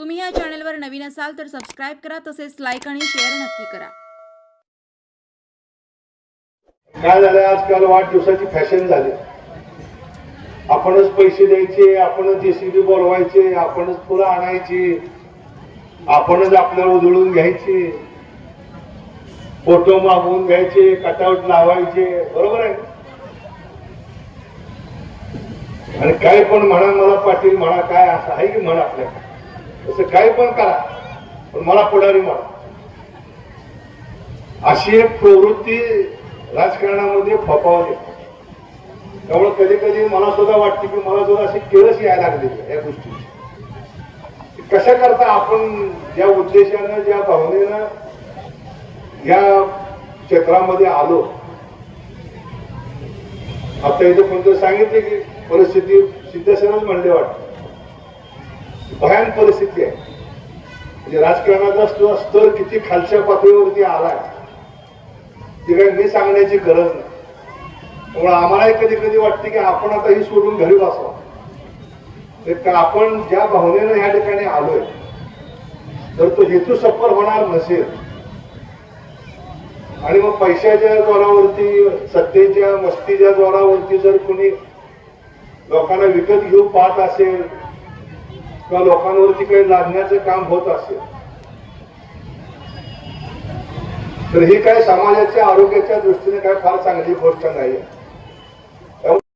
तुम्ही या चॅनलवर नवीन असाल तर सबस्क्राईब करा तसेच लाईक आणि शेअर नक्की करा. काय झालंय? आजकाल वाढ दिवसाची फॅशन झाली. आपणच पैसे द्यायचे आपणच जेसीबी बोलवायचे आपणच फुलं आणायची आपणच आपल्याला उधळून घ्यायची फोटो मागवून घ्यायचे कटआउट लावायचे बरोबर आहे? आणि काय पण म्हणा मला पाटील म्हणा काय असं आहे की म्हणा आपल्याकडे? तसं काय पण करा पण मला पुढारी म्हणा. अशी एक प्रवृत्ती राजकारणामध्ये फपावली त्यामुळे कधी कधी मला सुद्धा वाटते की मला सुद्धा अशी केळस यायला लागली या गोष्टीची. कशा करता आपण ज्या उद्देशानं ज्या भावनेनं या क्षेत्रामध्ये आलो. आता इथे कोणतं सांगितले की परिस्थिती सिद्धेश्वरच म्हणले वाटतं. भयान परिस्थिती आहे. म्हणजे राजकारणाचा स्तर स्तर किती खालच्या पातळीवरती आलाय ती काही मी सांगण्याची गरज नाही. त्यामुळे आम्हालाही कधी कधी वाटते की आपण आता ही सोडून घरी बसावं. तर का आपण ज्या भावनेनं ह्या ठिकाणी आलोय तर तो हेतू सफल होणार नसेल. आणि मग पैशाच्या जोरावरती सत्तेच्या मस्तीच्या जोरावरती जर कोणी लोकांना विकत घेऊन पाहत असेल किंवा लोकांवरती काही लादण्याचं काम होत असेल तर ही काय समाजाच्या आरोग्याच्या दृष्टीने काय फार चांगली गोष्ट नाही